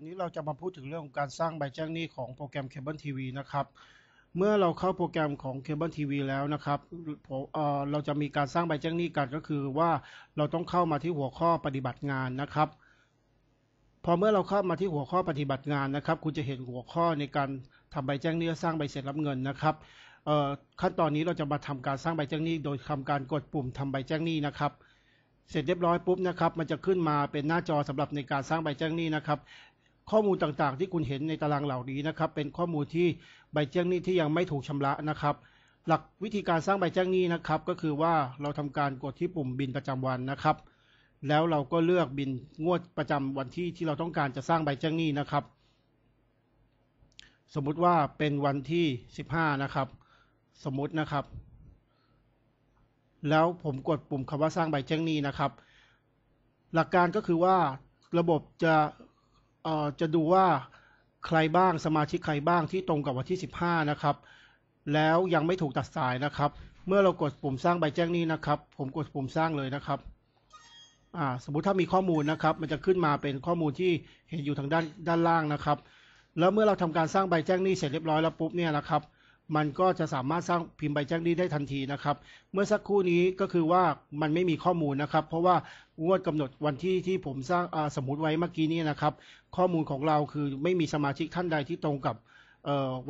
วันนี้เราจะมาพูดถึงเรื่องของการสร้างใบแจ้งหนี้ของโปรแกรมเคเบิลทีวีนะครับ เมื่อเราเข้าโปรแกรมของเคเบิลทีวีแล้วนะครับเราจะมีการสร้างใบแจ้งหนี้กันก็คือว่าเราต้องเข้ามาที่หัวข้อปฏิบัติงานนะครับ พอเมื่อเราเข้ามาที่หัวข้อปฏิบัติงานนะครับ คุณจะเห็นหัวข้อในการทำใบแจ้งหนี้และสร้างใบเสร็จรับเงินนะครับขั้นตอนนี้เราจะมาทำการสร้างใบแจ้งหนี้ โดยทำการกดปุ่มทำใบแจ้งหนี้นะครับเสร็จเรียบร้อยปุ๊บนะครับ มันจะขึ้นมาเป็นหน้าจอสำหรับในการสร้างใบแจ้งหนี้นะครับ ข้อมูลต่างๆ ที่คุณเห็นในตารางเหล่านี้นะครับ เป็นข้อมูลที่ใบแจ้งหนี้ที่ยังไม่ถูกชำระนะครับ หลักวิธีการสร้างใบแจ้งหนี้นะครับ ก็คือว่าเราทำการกดที่ปุ่มบินประจำวันนะครับ แล้วเราก็เลือกบินงวดประจำวันที่ที่เราต้องการจะสร้างใบแจ้งหนี้นะครับ สมมุติว่าเป็นวันที่ 15 นะครับ สมมุตินะครับ แล้วผมกดปุ่มคำว่าสร้างใบแจ้งหนี้นะครับ หลักการก็คือว่าระบบจะ จะดูว่าใครบ้างสมาชิกใครบ้างที่ตรงกับวันที่ 15 นะครับ แล้วยังไม่ถูกตัดสายนะครับ เมื่อเรากดปุ่มสร้างใบแจ้งนี้นะครับ ผมกดปุ่มสร้างเลยนะครับสมมุติถ้ามีข้อมูลนะครับ มันจะขึ้นมาเป็นข้อมูลที่เห็นอยู่ทางด้านด้านล่างนะครับ แล้วเมื่อเราทำการสร้างใบแจ้งนี้เสร็จเรียบร้อยแล้วปุ๊บเนี่ยนะครับ มันก็จะสามารถสร้างพิมพ์ใบแจ้งหนี้ได้ทันทีนะครับ เมื่อสักครู่นี้ก็คือว่ามันไม่มีข้อมูลนะครับ เพราะว่างวดกำหนดวันที่ที่ผมสร้างสมมติไว้เมื่อกี้นี้นะครับ ข้อมูลของเราคือไม่มีสมาชิกท่านใดที่ตรงกับ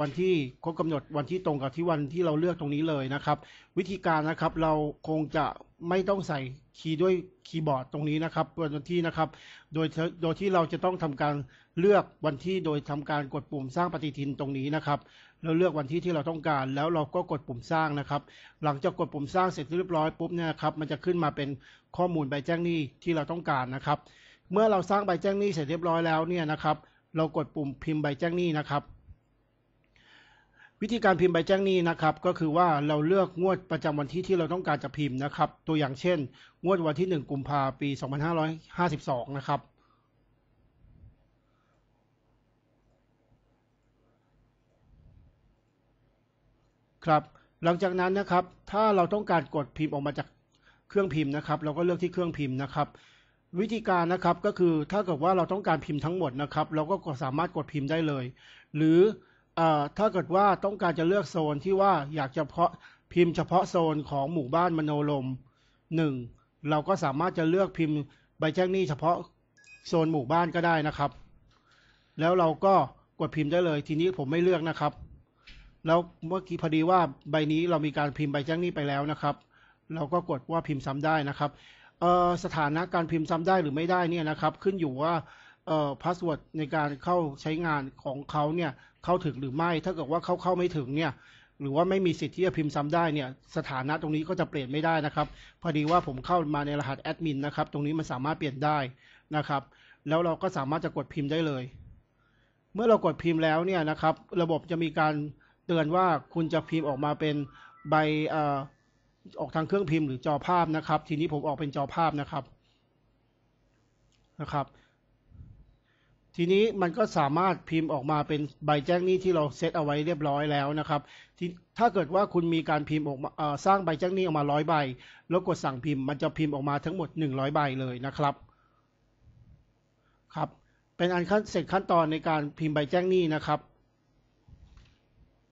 วันที่ครบกำหนดวันที่ตรงกับที่วันที่เราเลือกตรงนี้เลยนะครับ วิธีการนะครับเราคงจะไม่ต้องใส่คีย์ด้วยคีย์บอร์ดตรงนี้นะครับวันที่นะครับ โดยโดยที่เราจะต้องทำการเลือกวันที่โดยทำการกดปุ่มสร้างปฏิทินตรงนี้นะครับแล้วเลือกวันที่ที่เราต้องการ แล้วเราก็กดปุ่มสร้างนะครับ หลังจากกดปุ่มสร้างเสร็จเรียบร้อยปุ๊บเนี่ยครับมันจะขึ้นมาเป็นข้อมูลใบแจ้งหนี้ที่เราต้องการนะครับ เมื่อเราสร้างใบแจ้งหนี้เสร็จเรียบร้อยแล้วเนี่ยนะครับ เรากดปุ่มพิมพ์ใบแจ้งหนี้นะครับ วิธีการพิมพ์ใบแจ้งหนี้นะครับ ก็คือว่าเราเลือกงวดประจำวันที่ที่เราต้องการจะพิมพ์นะครับ ตัวอย่างเช่น งวดวันที่ 1 กุมภาพันธ์ปี 2552 นะครับ ครับ หลังจากนั้นนะครับ ถ้าเราต้องการกดพิมพ์ออกมาจากเครื่องพิมพ์นะครับ เราก็เลือกที่เครื่องพิมพ์นะครับ วิธีการนะครับก็คือถ้าเกิดว่าเราต้องการพิมพ์ทั้งหมดนะครับ เราก็สามารถกดพิมพ์ได้เลย หรือ ถ้าเกิดว่าต้องการจะเลือกโซนที่ว่าอยากจะเพาะพิมพ์เฉพาะโซนของหมู่บ้านมโนลมหนึ่งเราก็สามารถจะเลือกพิมพ์ใบแจ้งหนี้เฉพาะโซนหมู่บ้านก็ได้นะครับ แล้วเราก็กดพิมพ์ได้เลย ทีนี้ผมไม่เลือกนะครับ แล้วเมื่อกี้พอดีว่าใบนี้เรามีการพิมพ์ใบแจ้งหนี้ไปแล้วนะครับ เราก็กดว่าพิมพ์ซ้ำได้นะครับเออสถานะการพิมพ์ซ้ำได้หรือไม่ได้เนี่ยนะครับ ขึ้นอยู่ว่า พาสเวิร์ดในการเข้าใช้งานของเขาเนี่ยเข้าถึงหรือไม่ ถ้าเกิดว่าเขาเข้าไม่ถึงเนี่ยหรือว่าไม่มีสิทธิ์ที่จะพิมพ์ซ้ำได้เนี่ยสถานะตรงนี้ก็จะเปลี่ยนไม่ได้นะครับ พอดีว่าผมเข้ามาในรหัสแอดมินนะครับ ตรงนี้มันสามารถเปลี่ยนได้นะครับ แล้วเราก็สามารถจะกดพิมพ์ได้เลย เมื่อเรากดพิมพ์แล้วเนี่ยนะครับ ระบบจะมีการเตือนว่าคุณจะพิมพ์ออกมาเป็นใบเอ่อออกทางเครื่องพิมพ์หรือจอภาพนะครับ ทีนี้ผมออกเป็นจอภาพนะครับนะครับ ทีนี้มันก็สามารถพิมพ์ออกมาเป็นใบแจ้งหนี้ที่เราเซตเอาไว้เรียบร้อยแล้วนะครับที่ถ้าเกิดว่าคุณมีการพิมพ์ออกมาสร้างใบแจ้งหนี้ออกมาร้อยใบ แล้วกดสั่งพิมพ์มันจะพิมพ์ออกมาทั้งหมด 100 ใบเลยนะครับครับเป็นอันขั้นเสร็จขั้นตอนในการพิมพ์ใบแจ้งหนี้นะครับ